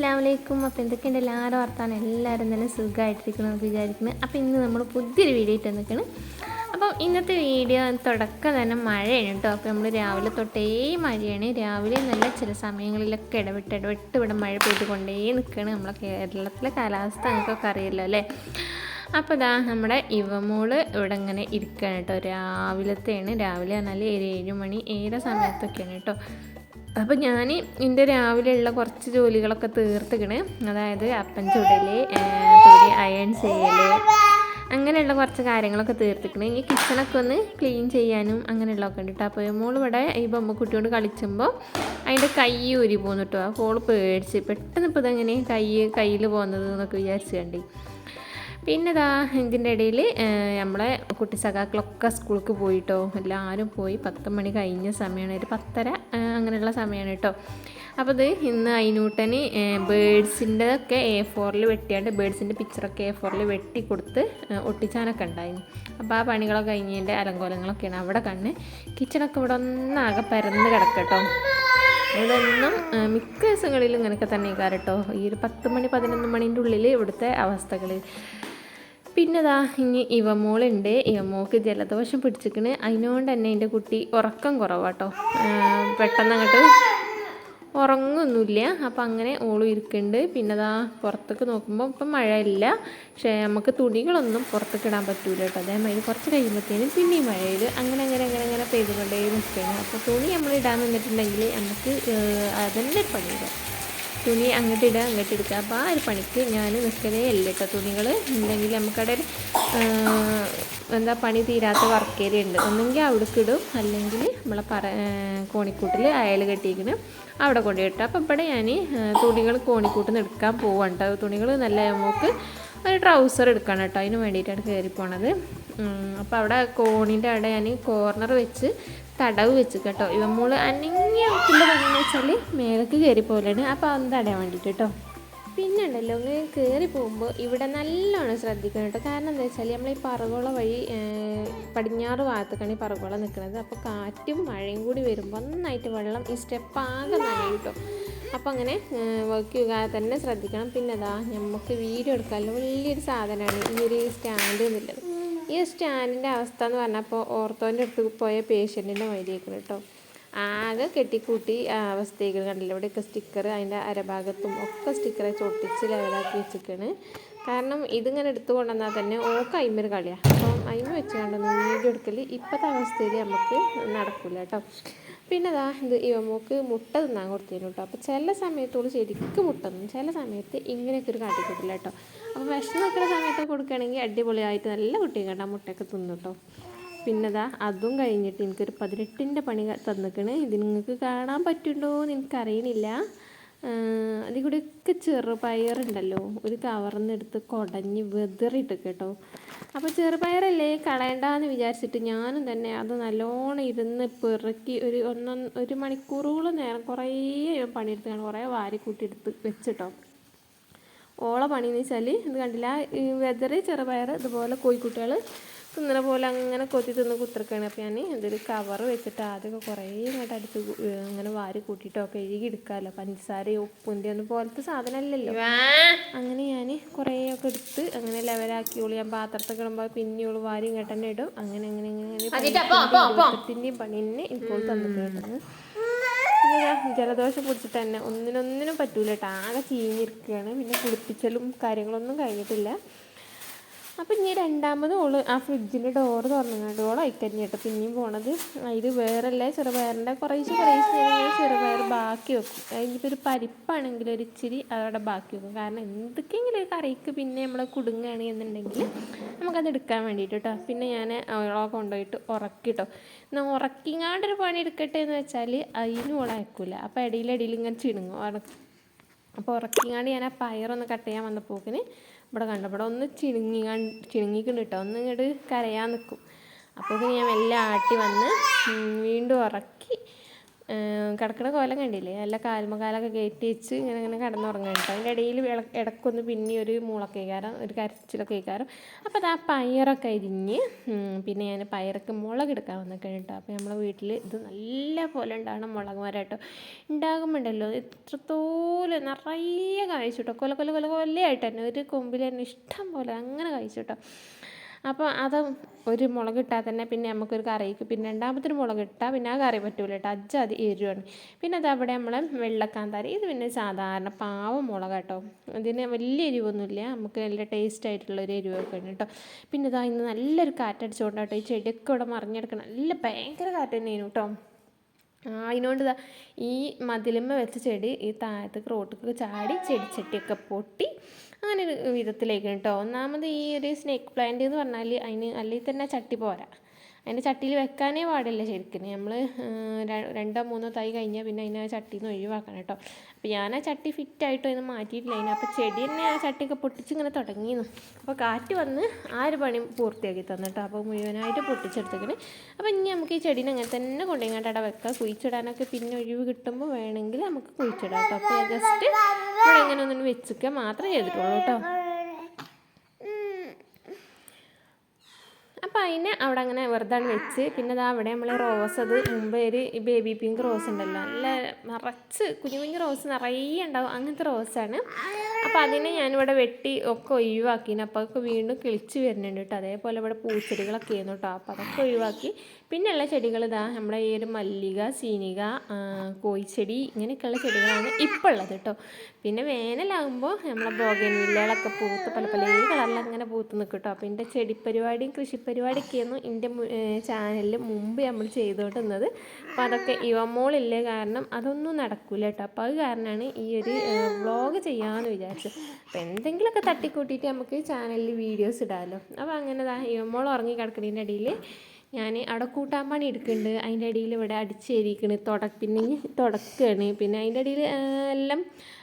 അസ്സലാമലൈക്കും. അപ്പോൾ എന്തൊക്കെയുണ്ട്? എല്ലാവരും വർത്താനം. എല്ലാവരും തന്നെ സുഖമായിട്ടിരിക്കണം എന്ന് വിചാരിക്കുന്നത് അപ്പോൾ ഇന്ന് നമ്മൾ പുതിയൊരു വീഡിയോ ഇട്ട് നിൽക്കണം അപ്പം ഇന്നത്തെ വീഡിയോ തുടക്കം തന്നെ മഴയാണ് കേട്ടോ അപ്പോൾ നമ്മൾ രാവിലെ തൊട്ടേ മഴയാണ്. രാവിലെ നല്ല ചില സമയങ്ങളിലൊക്കെ ഇടവിട്ട് ഇടവിട്ട് ഇവിടെ മഴ പെയ്തുകൊണ്ടേ നിൽക്കുകയാണ് നമ്മളെ കേരളത്തിലെ കാലാവസ്ഥ നിങ്ങൾക്കൊക്കെ അറിയില്ല അല്ലേ? അപ്പോൾ ഇതാ നമ്മുടെ ഇവമോൾ ഇവിടെ ഇങ്ങനെ ഇരിക്കുകയാണ് കേട്ടോ രാവിലത്തെയാണ്. രാവിലെ പറഞ്ഞാൽ ഒരു ഏഴ് മണി ഏഴ് സമയത്തൊക്കെയാണ് കേട്ടോ അപ്പോൾ ഞാൻ എന്റെ രാവിലെയുള്ള കുറച്ച് ജോലികളൊക്കെ തീർത്തിക്കണ്. അതായത് അപ്പൻ ചുടൽ അയൺ ചെയ്യൽ അങ്ങനെയുള്ള കുറച്ച് കാര്യങ്ങളൊക്കെ തീർത്തിക്കണ്. ഇനി കിച്ചണൊക്കെ ഒന്ന് ക്ലീൻ ചെയ്യാനും അങ്ങനെയുള്ളതൊക്കെ ഉണ്ട് കേട്ടോ അപ്പോൾ മോളിവിടെ ഈ ഈ ബൊമ്മക്കുട്ടിയോട് കളിച്ചുമ്പോൾ അതിന്റെ കൈ ഊരി പോകുന്നു കേട്ടോ ആ ഓൾ പേടിച്ച് പെട്ടെന്ന് ഇപ്പോൾ ഇതെങ്ങനെ കൈ കയ്യിൽ പോകുന്നത് എന്നൊക്കെ വിചാരിച്ച് കണ്ടി. പിന്നെ ഇതാ ഇതിന്റെ ഇടയിൽ നമ്മളെ കുട്ടി സഖാക്കളൊക്കെ സ്കൂൾക്ക് പോയിട്ടോ എല്ലാവരും പോയി പത്ത് മണി കഴിഞ്ഞ സമയമാണ് ഒരു പത്തര അങ്ങനെയുള്ള സമയമാണ് കേട്ടോ. അപ്പോൾ ഇത് ഇന്ന് അയിനൂട്ടന് ബേഡ്സിന്റെ ഒക്കെ എ ഫോറിൽ വെട്ടിയാണ്ട് ബേഡ്സിന്റെ പിക്ചറൊക്കെ എ ഫോറിൽ വെട്ടി കൊടുത്ത് ഒട്ടിച്ചാനൊക്കെ ഉണ്ടായിരുന്നു. അപ്പോൾ ആ പണികളൊക്കെ കഴിഞ്ഞതിന്റെ അലങ്കോലങ്ങളൊക്കെയാണ് അവിടെ കണ്ണ്. കിച്ചണൊക്കെ ഇവിടെ ഒന്നാകെ പരന്ന് കിടക്കട്ടോ. ഇതൊന്നും മിക്ക ദിവസങ്ങളിലും ഇങ്ങനെയൊക്കെ തന്നെ കേട്ടോ ഈ ഒരു പത്ത് മണി പതിനൊന്ന് മണീന്റെ ഉള്ളിൽ ഇവിടുത്തെ അവസ്ഥകൾ പിന്നെതാ ഇനി ഇവമോളുണ്ട് ഇവമോൾക്ക് ജലദോഷം പിടിച്ചിക്കണ് അതിനോണ്ട് തന്നെ എന്റെ കുട്ടി ഉറക്കം കുറവാട്ടോ. പെട്ടെന്ന് അങ്ങോട്ട് ഉറങ്ങൊന്നുമില്ല. അപ്പം അങ്ങനെ ഓളും ഇരിക്കുന്നുണ്ട്. പിന്നെ ദാ പുറത്തേക്ക് നോക്കുമ്പോൾ ഇപ്പം മഴയില്ല. പക്ഷേ നമുക്ക് തുണികളൊന്നും പുറത്തേക്ക് ഇടാൻ പറ്റൂല കേട്ടോ. അതേമാതിരി കുറച്ച് കഴിയുമ്പോഴത്തേനും പിന്നെയും മഴയിൽ അങ്ങനെ അങ്ങനെ അങ്ങനെ അങ്ങനെ പെയ്തുകൊണ്ടേ നിൽക്കുകയാണ്. അപ്പോൾ തുണി നമ്മൾ ഇടാൻ നിന്നിട്ടുണ്ടെങ്കിൽ നമുക്ക് അതന്നെ പണിയില്ല തുണി അങ്ങോട്ട് ഇടുക അങ്ങോട്ട് എടുക്കുക അപ്പോൾ ആ ഒരു പണിക്ക് ഞാൻ നിൽക്കലേ അല്ല കേട്ടോ തുണികൾ ഉണ്ടെങ്കിൽ നമുക്കവിടെ എന്താ പണി തീരാത്ത വർക്ക് ഏരിയ ഉണ്ട് ഒന്നെങ്കിൽ അവിടേക്ക് ഇടും. അല്ലെങ്കിൽ നമ്മളെ പറ കോണിക്കൂട്ടിൽ അയൽ കെട്ടിയിരിക്കണം അവിടെ കൊണ്ടുപോയി ഇട്ടു. അപ്പോൾ ഇവിടെ ഞാൻ തുണികൾ കോണിക്കൂട്ടിൽ നിന്ന് എടുക്കാൻ പോവാണ് തുണികൾ നല്ല നമുക്ക് ഒരു ട്രൗസർ എടുക്കണം കേട്ടോ. അതിന് വേണ്ടിയിട്ടാണ് കയറി പോണത്. അപ്പോൾ അവിടെ കോണിന്റെ അവിടെ ഞാൻ കോർണർ വെച്ച് തടവ് വെച്ച് കേട്ടോ. ഇവ മോൾ അനങ്ങിയ പണിയെന്ന് വെച്ചാൽ മേലേക്ക് കയറി പോലാണ് അപ്പോൾ അതൊന്ന് തടയാൻ വേണ്ടിയിട്ട് കേട്ടോ. പിന്നെ ഉണ്ടല്ലോ ഇങ്ങനെ കയറി പോകുമ്പോൾ ഇവിടെ നല്ലോണം ശ്രദ്ധിക്കണം കേട്ടോ. കാരണം എന്താ വെച്ചാൽ നമ്മൾ ഈ പറകോള വഴി പടിഞ്ഞാറ് ഭാഗത്തേക്കാണ് ഈ പറകോള നിൽക്കുന്നത് അപ്പോൾ കാറ്റും മഴയും കൂടി വരുമ്പോൾ നന്നായിട്ട് വെള്ളം ഈ സ്റ്റെപ്പ് ആകെ കേട്ടോ. അപ്പോൾ അങ്ങനെ വർക്ക് ചെയ്യുക തന്നെ ശ്രദ്ധിക്കണം. പിന്നെ അതാ നമുക്ക് വീഡിയോ എടുക്കാമല്ലോ വലിയൊരു സാധനമാണ് ഈ ഒരു സ്റ്റാൻഡ് എന്നുള്ളത്. ഈ സ്റ്റാൻഡിന്റെ അവസ്ഥ എന്ന് പറഞ്ഞാൽ പറഞ്ഞപ്പോൾ ഓർത്തോന്റെ അടുത്ത് പോയ പേഷ്യന്റിന്റെ മൈലിയേക്കണം കേട്ടോ ആകെ കെട്ടിക്കൂട്ടി അവസ്ഥയൊക്കെ കണ്ടില്ല? ഇവിടെയൊക്കെ സ്റ്റിക്കർ അതിന്റെ അരഭാഗത്തും ഒക്കെ സ്റ്റിക്കറെ ചൊട്ടിച്ച് ലെവലാക്കി വെച്ചിരിക്കുകയാണ് കാരണം ഇതിങ്ങനെ എടുത്തു കൊണ്ടുവന്നാൽ തന്നെ ഓക്ക് അയിമൊരു കളിയാണ് അപ്പം അയിമ വെച്ച് കണ്ടൊന്ന് വീഡിയോ എടുക്കൽ ഇപ്പോഴത്തെ അവസ്ഥയിൽ നമുക്ക് നടക്കില്ല കേട്ടോ പിന്നെ അതാ എന്ത് ഇവമോക്ക് മുട്ട തിന്നാൻ കൊടുത്തിരുന്നു കേട്ടോ അപ്പോൾ ചില സമയത്തോട് ശരിക്കും മുട്ട തിന്നും. ചില സമയത്ത് ഇങ്ങനെയൊക്കെ ഒരു കാട്ടിക്കൂട്ടില്ല കേട്ടോ അപ്പോൾ വിഷം നിൽക്കുന്ന സമയത്ത് കൊടുക്കുകയാണെങ്കിൽ അടിപൊളിയായിട്ട് നല്ല കുട്ടിയും കേട്ടോ മുട്ടയൊക്കെ തിന്നു കേട്ടോ പിന്നെതാ അതും കഴിഞ്ഞിട്ട് എനിക്കൊരു പതിനെട്ടിന്റെ പണി തന്നിക്കണ്. ഇത് നിങ്ങൾക്ക് കാണാൻ പറ്റുണ്ടോ എന്ന് എനിക്കറിയണില്ല. അതിൽ കൂടെയൊക്കെ ചെറുപയറുണ്ടല്ലോ. ഒരു കവർന്നെടുത്ത് കുടഞ്ഞ് വെതറിയിട്ട് കേട്ടോ. അപ്പോൾ ചെറുപയറല്ലേ കളയണ്ടെന്ന് വിചാരിച്ചിട്ട് ഞാനും തന്നെ അത് നല്ലോണം ഇരുന്ന് പിറക്കി ഒരു ഒന്നൊന്ന് ഒരു മണിക്കൂറോളം നേരം കുറേ പണിയെടുത്താണ് കുറേ വാരി കൂട്ടിയെടുത്ത് വെച്ചിട്ടോ. ഓള പണിയെന്ന് വെച്ചാൽ ഇത് കണ്ടില്ല? വെതറ് ചെറുപയർ ഇതുപോലെ കോഴിക്കുട്ടികൾ തിന്നണ പോലെ അങ്ങനെ കൊത്തി തിന്ന് കുത്തിറക്കാണ് അപ്പോൾ ഞാൻ ഇതൊരു കവർ വെച്ചിട്ട് ആദ്യമൊക്കെ കുറേ ഇങ്ങോട്ട് അടുത്ത് അങ്ങനെ വാരി കൂട്ടിയിട്ടോ കഴുകി എടുക്കാമല്ലോ പഞ്ചസാര ഉപ്പിന്റെ ഒന്നും പോലത്തെ സാധനമല്ലല്ലോ അങ്ങനെ ഞാൻ കുറേയൊക്കെ എടുത്ത് അങ്ങനെ ലെവലാക്കി ഓൾ ഞാൻ പാത്രത്തൊക്കെ ഇടുമ്പോൾ പിന്നെ ഓൾ വാരി ഇങ്ങോട്ട് തന്നെ ഇടും. അങ്ങനെ അങ്ങനെ അങ്ങനെ ഇരുപത്തെട്ടിന്റെയും പണി തന്നെ ഇപ്പോൾ തന്നിട്ടുണ്ട് ജലദോഷം പിടിച്ചിട്ട് തന്നെ ഒന്നിനൊന്നിനും പറ്റൂല. കേട്ടോ ആകെ ചീഞ്ഞിരിക്കുകയാണ് പിന്നെ കുളിപ്പിച്ചലും കാര്യങ്ങളൊന്നും കഴിഞ്ഞിട്ടില്ല. അപ്പം ഇനി രണ്ടാമത് ഓൾ ആ ഫ്രിഡ്ജിന്റെ ഡോറ് തുറന്നുകൊണ്ട് ഓൾ അയക്കന്നെ കേട്ടോ. പിന്നെയും പോണത്. ഇത് വേറല്ല? ചെറുപയറിന്റെ കുറേശ്ശെ കുറേശ്ശെ ചെറുപയർ ബാക്കി വെക്കും. അതിനിപ്പോൾ ഒരു പരിപ്പാണെങ്കിൽ ഒരു ഇച്ചിരി അതവിടെ ബാക്കി വെക്കും. കാരണം എന്തൊക്കെയെങ്കിലും കറിക്ക് പിന്നെ നമ്മൾ കുടുങ്ങുകയാണ് എന്നുണ്ടെങ്കിൽ നമുക്കത് എടുക്കാൻ വേണ്ടിയിട്ട് കേട്ടോ. പിന്നെ ഞാൻ അവളെ കൊണ്ടുപോയിട്ട് ഉറക്കിട്ടോ എന്നാൽ ഉറക്കിങ്ങാണ്ടൊരു പണി എടുക്കട്ടെ എന്ന് വെച്ചാൽ അതിനും ഓൾ അയക്കില്ല അപ്പോൾ ഇടയിലിടയിൽ ഇങ്ങനെ ചിണുങ്ങും. അപ്പോൾ ഉറക്കിങ്ങാണ്ട് ഞാൻ ആ പയറൊന്ന് കട്ട് ചെയ്യാൻ വന്നപ്പോക്കിന് ഇവിടെ കണ്ടു. ഇവിടെ ഒന്ന് ചിണുങ്ങി ചിണുങ്ങിക്കുന്നു കേട്ടോ ഒന്ന് ഇങ്ങോട്ട് കരയാൻ നിൽക്കും അപ്പോൾ ഞാൻ മെല്ലെ ആട്ടി വന്ന് വീണ്ടും ഉറക്കി കിടക്കണ കോലം കണ്ടില്ലേ? നല്ല കാൽമകാലൊക്കെ കയറ്റി വെച്ച് ഇങ്ങനെ ഇങ്ങനെ കിടന്നുറങ്ങാൻ അതിന്റെ ഇടയിൽ ഇടക്കൊന്ന് പിന്നെ ഒരു മൂളൊക്കെ കേൾക്കാരം ഒരു കരച്ചിലൊക്കെ കയറും അപ്പോൾ അത് ആ പയറൊക്കെ അരിഞ്ഞ് പിന്നെ ഞാൻ പയറൊക്കെ മുളക് എടുക്കാൻ വന്നിട്ടുണ്ട് കേട്ടോ. അപ്പോൾ നമ്മളെ വീട്ടിൽ ഇത് നല്ല പോലെ ഉണ്ടാകണം മുളക് മരം ഉണ്ടാകുമ്പോണ്ടല്ലോ എത്രത്തോലും നിറയെ കഴിച്ചു കേട്ടോ കൊല കൊല കൊല കൊല്ലയായിട്ട് തന്നെ ഒരു കൊമ്പിൽ തന്നെ ഇഷ്ടം പോലെ അങ്ങനെ കഴിച്ചു കേട്ടോ അപ്പോൾ അത് ഒരു മുളക് ഇട്ടാൽ തന്നെ പിന്നെ നമുക്കൊരു കറിക്ക് പിന്നെ രണ്ടാമത്തെ ഒരു മുളക് ഇട്ടാൽ പിന്നെ ആ കറി പറ്റൂല കേട്ടോ. അജ്ജ അത് എരിവാണ്. പിന്നെ അത് അവിടെ നമ്മൾ വെള്ളക്കാന്താരി ഇത് പിന്നെ സാധാരണ പാവ മുളക് കേട്ടോ. ഇതിന് വലിയ എരിവൊന്നുമില്ല. നമുക്ക് നല്ല ടേസ്റ്റ് ആയിട്ടുള്ള ഒരു എരിവൊക്കെ ഉണ്ട് കേട്ടോ. പിന്നെ ഇതാ ഇന്ന് നല്ലൊരു കാറ്റടിച്ചുകൊണ്ടാട്ടോ ഈ ചെടിയൊക്കെ ഇവിടെ മറിഞ്ഞെടുക്കണം. നല്ല ഭയങ്കര കാറ്റ് തന്നെയായിരുന്നു കേട്ടോ. അതിനോണ്ട് ഇതാ ഈ മതിലുമ്മ വെച്ച ചെടി ഈ താഴത്തേക്ക് റോട്ടിലേക്ക് ചാടി ചെടി ചെടിച്ചട്ടിയൊക്കെ പൊട്ടി അങ്ങനെ ഒരു വിധത്തിലേക്ക് കേട്ടോ. ഒന്നാമത് ഈ ഒരു സ്നേക്ക് പ്ലാന്റ് എന്ന് പറഞ്ഞാൽ അതിന് അല്ലെങ്കിൽ തന്നെ ചട്ടി പോരാ. അതിന്റെ ചട്ടിയിൽ വെക്കാനേ പാടില്ല ശരിക്കും. നമ്മൾ രണ്ടോ മൂന്നോ തൈ കഴിഞ്ഞാൽ പിന്നെ അതിനെ ആ ചട്ടിയിൽ നിന്ന് ഒഴിവാക്കണം കേട്ടോ. അപ്പോൾ ഞാൻ ആ ചട്ടി ഫിറ്റായിട്ടോ ഇന്ന് മാറ്റിയിട്ടില്ല. അതിനെ അപ്പോൾ ചെടി തന്നെ ആ ചട്ടിയൊക്കെ പൊട്ടിച്ചിങ്ങനെ തുടങ്ങിയിരുന്നു. അപ്പോൾ കാറ്റ് വന്ന് ആ ഒരു പണി പൂർത്തിയാക്കി തന്നു കേട്ടോ. അപ്പോൾ മുഴുവനായിട്ട് പൊട്ടിച്ചെടുത്തേക്കണ്. അപ്പോൾ ഇനി നമുക്ക് ഈ ചെടീനെ അങ്ങനെ തന്നെ കൊണ്ടുപോയി അവിടെ വെക്കാം. കുഴിച്ചിടാനൊക്കെ പിന്നെ ഒഴിവ് കിട്ടുമ്പോൾ വേണമെങ്കിൽ നമുക്ക് കുഴിച്ചിടാം കേട്ടോ. അപ്പോൾ ജസ്റ്റ് ഇവിടെ ഇങ്ങനെ ഒന്നും വെച്ചിക്കുക മാത്രമേ ചെയ്തിട്ടുള്ളൂ കേട്ടോ. അപ്പോൾ അതിനെ അവിടെ അങ്ങനെ വെറുതെ വെച്ച്. പിന്നെ ദാ അവിടെ നമ്മൾ റോസ് അത് മുമ്പ് ഒരു ബേബി പിങ്ക് റോസ് ഉണ്ടല്ലോ. നല്ല നിറച്ച് കുഞ്ഞു കുഞ്ഞു റോസ് നിറയെ ഉണ്ടാവും. അങ്ങനത്തെ റോസാണ് അപ്പോൾ അതിനെ ഞാനിവിടെ വെട്ടി ഒക്കെ ഒഴിവാക്കിന്. അപ്പോൾ അതൊക്കെ വീണ്ടും കിളിച്ച് വരുന്നുണ്ട് കേട്ടോ. അതേപോലെ ഇവിടെ പൂച്ചെടികളൊക്കെ ആയിരുന്നു കേട്ടോ. അപ്പോൾ അതൊക്കെ ഒഴിവാക്കി. പിന്നെയുള്ള ചെടികൾ ഇതാ നമ്മുടെ ഈ ഒരു മല്ലിക സീനിക കോഴിച്ചെടി ഇങ്ങനെയൊക്കെയുള്ള ചെടികളാണ് ഇപ്പോൾ ഉള്ളത് കേട്ടോ. പിന്നെ വേനലാകുമ്പോൾ നമ്മളെ ബോഗൻ വില്ലകളൊക്കെ പൂത്ത് പല പല കളറിൽ അങ്ങനെ പൂത്ത് നിൽക്കും കേട്ടോ. അപ്പോൾ എന്റെ ചെടി പരിപാടിയും കൃഷി പരിപാടിയൊക്കെയായിരുന്നു എന്റെ ചാനലിൽ മുമ്പ് നമ്മൾ ചെയ്തുകൊണ്ടിരുന്നത്. അപ്പോൾ അതൊക്കെ യുവമോളില്ലേ കാരണം അതൊന്നും നടക്കില്ല കേട്ടോ. അപ്പോൾ അത് കാരണമാണ് ഈ ഒരു വ്ളോഗ് ചെയ്യാമെന്ന് വിചാരിച്ചത് അപ്പോൾ എന്തെങ്കിലുമൊക്കെ തട്ടിക്കൂട്ടിയിട്ട് നമുക്ക് ചാനലിൽ വീഡിയോസ് ഇടാമല്ലോ അപ്പോൾ അങ്ങനെ യുവമോൾ ഉറങ്ങി കിടക്കുന്നതിന്റെ ഇടയിൽ ഞാൻ അവിടെ കൂട്ടാൻ പണി എടുക്കുന്നുണ്ട്. അതിന്റെ ഇടയിൽ ഇവിടെ അടിച്ചേരിക്കണ് തുട പിന്നെ തുടക്കുകയാണ് പിന്നെ അതിന്റെ ഇടയിൽ എല്ലാം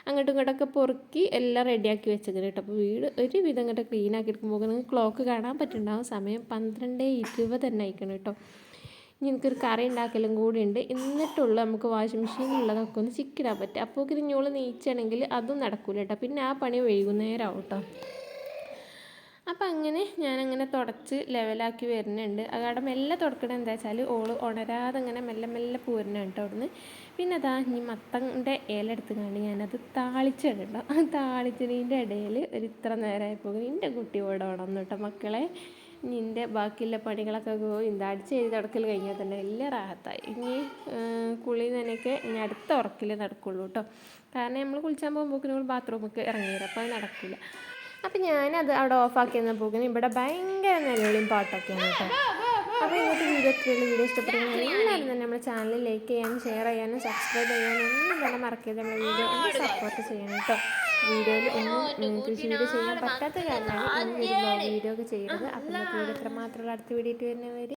അങ്ങോട്ടും ഇങ്ങോട്ടൊക്കെ പൊറുക്കി എല്ലാം റെഡിയാക്കി വെച്ചേക്കണം കേട്ടോ. അപ്പോൾ വീട് ഒരു വിധം ഇങ്ങോട്ട് ക്ലീൻ ആക്കി എടുക്കുമ്പോൾ നിങ്ങൾക്ക് ക്ലോക്ക് കാണാൻ പറ്റുന്നുണ്ടാവും സമയം പന്ത്രണ്ട് ഇരുപത് തന്നെ ആയിക്കണം കേട്ടോ. ഇനി എനിക്കൊരു കറി ഉണ്ടാക്കലും കൂടി ഉണ്ട്. എന്നിട്ടുള്ള നമുക്ക് വാഷിംഗ് മെഷീനിലുള്ളതൊക്കെ ഒന്ന് ചിക്കിടാൻ പറ്റും. അപ്പോൾ ഞോൾ നീച്ചാണെങ്കിൽ അതും നടക്കൂല കേട്ടോ പിന്നെ ആ പണി വൈകുന്നേരം ആവും കേട്ടോ അപ്പം അങ്ങനെ ഞാനങ്ങനെ തുടച്ച് ലെവലാക്കി വരുന്നുണ്ട്. അതവിടെ മെല്ലെ തുടക്കണം എന്താ വെച്ചാൽ ഓൾ ഉണരാതെ അങ്ങനെ മെല്ലെ മെല്ലെ പോരുന്ന കേട്ടോ അവിടുന്ന്. പിന്നെ അതാ ഈ മത്തന്റെ ഇല എടുത്ത് കണ്ട് ഞാനത് താളിച്ചിടട്ടോ ആ താളിച്ചതിന്റെ ഇടയിൽ ഒരു ഇത്ര നേരമായപ്പോൾ എന്റെ കുട്ടി ഇവിടെ ഉണർന്നു കേട്ടോ മക്കളെ. നിന്റെ ബാക്കിയുള്ള പണികളൊക്കെ ഇന്ത അടിച്ച് ചെയ്ത് തുടക്കൽ കഴിഞ്ഞാൽ തന്നെ വലിയ റാഹത്തായി. ഇനി കുളി നനയൊക്കെ ഇനി അടുത്ത ഉറക്കിൽ നടക്കുള്ളൂ കേട്ടോ കാരണം നമ്മൾ കുളിച്ചാൻ പോകുമ്പോൾ നമ്മൾ ബാത്റൂമൊക്കെ ഇറങ്ങിയത് അപ്പോൾ അത് നടക്കില്ല അപ്പം ഞാനത് അവിടെ ഓഫാക്കി പോകുന്നു ഇവിടെ ഭയങ്കര നിലവിളിയും പാട്ടൊക്കെയാണ് കേട്ടോ അപ്പോൾ ഇന്നത്തെ വീഡിയോ വീഡിയോ ഇഷ്ടപ്പെടുന്ന എല്ലാവരും തന്നെ നമ്മുടെ ചാനൽ ലൈക്ക് ചെയ്യാനും ഷെയർ ചെയ്യാനും സബ്സ്ക്രൈബ് ചെയ്യാനും ഒന്നും തന്നെ മറക്കരുത്. നമ്മുടെ വീഡിയോ സപ്പോർട്ട് ചെയ്യണം കേട്ടോ വീഡിയോയിൽ ഒന്നും കൃഷി വീഡിയോ ചെയ്യാൻ പറ്റാത്ത കാരണമാണ് വീഡിയോ ഒക്കെ ചെയ്യുന്നത് അപ്പം വീഡിയോ ഇത്ര മാത്രമുള്ള അടുത്ത വീഡിയോ വരുന്നവർ